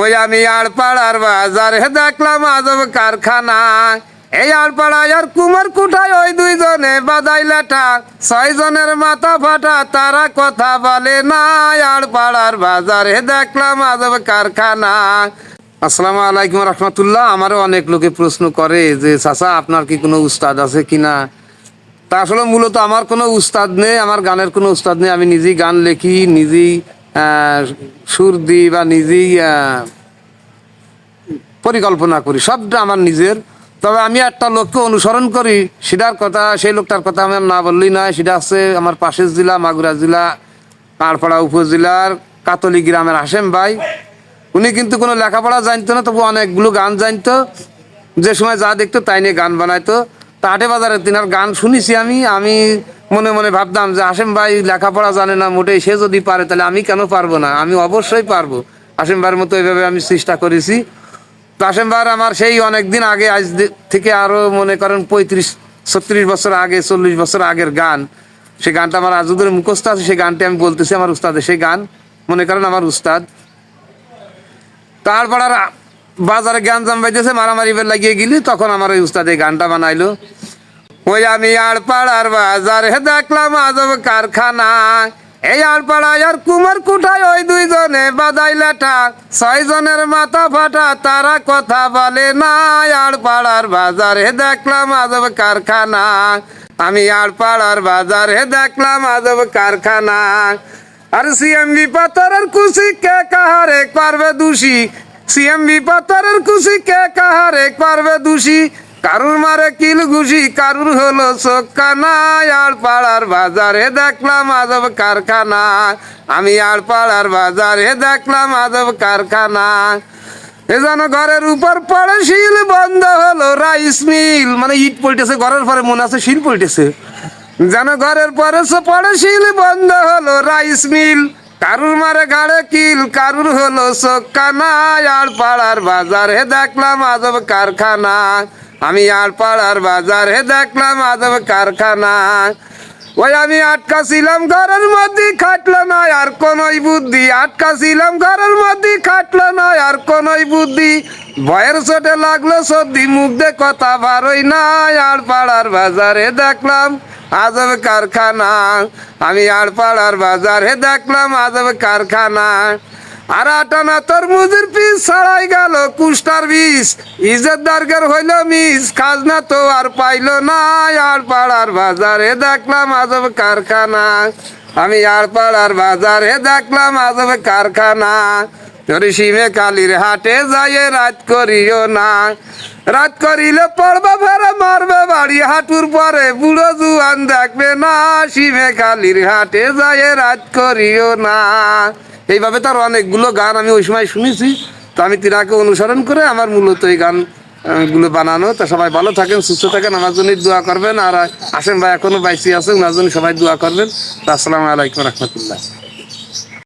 ওই আমি আড়পাড়ার বাজারে দেখলাম আজব কারখানা। এই আড়পাড়ায় আর কুমার কুঠায় ওই দুইজনে বাজাইলাটা ছয় জনের মাথা ফাটা, তারা কথা বলে না। আড়পাড়ার বাজারে দেখলাম আজব কারখানা। আসসালামু আলাইকুম রহমতুল্লাহ। আমারও অনেক লোকে প্রশ্ন করে যে, চাচা, আপনার কি কোনো উস্তাদ আছে কিনা তা আসলে মূলত আমার কোনো উস্তাদ নেই, আমার গানের কোনো উস্তাদ নেই। আমি নিজেই গান লেখি, নিজেই সুর দিই বা নিজেই পরিকল্পনা করি। সবটা আমার নিজের। তবে আমি একটা লোককে অনুসরণ করি। সেটার কথা, সেই লোকটার কথা আমার না বললেই নয়। সেটা হচ্ছে আমার পাশের জেলা, মাগুরা জেলা পাড়পাড়া উপজেলার কাতলি গ্রামের হাসেম ভাই। উনি কিন্তু কোনো লেখাপড়া জানতো না, তবু অনেকগুলো গান জানতো। যে সময় যা দেখতো, তাই নিয়ে গান বানাইতো। তা হাটে বাজারে তিনার গান শুনেছি আমি। আমি মনে মনে ভাবতাম যে আসেম ভাই লেখাপড়া জানে না, মোটেই সে যদি পারে তাহলে আমি কেন পারব না? আমি অবশ্যই পারব। হাসেম ভাইয়ের মতো এইভাবে আমি চেষ্টা করেছি। কাশেম ভাই আমার সেই অনেক দিন আগে, আজ থেকে আরও মনে করেন পঁয়ত্রিশ, ছত্রিশ বছর আগে, চল্লিশ বছর আগের গান। সেই গানটা আমার আজও ধরে মুখস্থ আছে সেই গানটি আমি বলতেছি আমার উস্তাদের। সেই গান, মনে করেন আমার উস্তাদ। তারপর আর বাজারে জ্ঞান জাম বাইতেছে মারামারি লাগিয়ে গেলি, তখন আমার ওই উস্তাদ এই গানটা বানাইলো। ওই আমি আড়পাড়ার বাজারে দেখলাম আজব কারখানা। এই আড়পাড়ায় আর কুমার কুঠায় ওই দুইজনে বাজাইলাটা ছয় জনের মাথা ফাটা, তারা কথা বলে না। আড়পাড়ার বাজারে দেখলাম আজব কারখানা। আমি আড়পাড়ার বাজারে দেখলাম আজব কারখানা। আর সিএমবি পাথরের কুশি কে কাহারে পারবে দোষী? সিএমবি পাথরের কুশি কে কাহারে পারবে দোষী? কারুর মারে কিল ঘুষি, কারুর হলো চোখানা আর পাড়ার বাজারে দেখলাম আজব কারখানা। আমি আর পাড়ার বাজারে দেখলাম আজব কারখানা। এ যেন ঘরের উপর পড়ে, শিল বন্ধ হলো, রাইস মিল। মানে ইট পল্টেছে ঘরের পরে মনে আছে শিল পল্টেছে যেন ঘরের পরে পড়ে, শিল বন্ধ হলো, রাইস মিল। কারুর মারে গাড়ে কিল, কারুর হলো চোখানা আর পাড়ার বাজারে দেখলাম আজব কারখানা। আমি আর পাড়ার বাজারে দেখলাম আজব কারখানা। ওই আমি আটকা ছিলাম ঘরের মধ্যে, খাটলো না আর কোনই বুদ্ধি। আটকা ছিলাম ঘরের মধ্যে, খাটলো না আর কোনই বুদ্ধি। ভয়ের চোটে লাগল, সর্দি মুখ দিয়ে কথা বারোই না। আর পাড়ার বাজারে দেখলাম আজব কারখানা। আমি আর পাড়ার বাজারে দেখলাম আজব কারখানা। আর আটানা তরমুজের পিস ছাড়াই গেল কুষ্টার বিষ। ইজত দারগার হইল মিস, খাজনা তো আর পাইলো না আর পাড়ার বাজারে দেখলাম আজব কারখানা। আমি আর পাড়ার বাজারে দেখলাম আজব কারখানা। সিমে কালির হাটে যাইয়ে রাত করিও না। রাত করিলে পড়বা ফেরে মারবে বাড়ি, হাঁটুর পরে বুড়ো জুয়ান দেখবে না। সিমে কালির হাটে যাইয়ে রাত করিও না। এইভাবে তার অনেকগুলো গান আমি ওই সময় শুনেছি। তো আমি তিনাকে অনুসরণ করে আমার মূলত এই গানগুলো বানানো। তা সবাই ভালো থাকেন, সুস্থ থাকেন, আমার জন্য দোয়া করবেন। আর আসেন ভাই এখনও বাইসি আছে ওনার জন্য সবাই দোয়া করবেন। আসসালামু আলাইকুম রহমতুল্লাহ।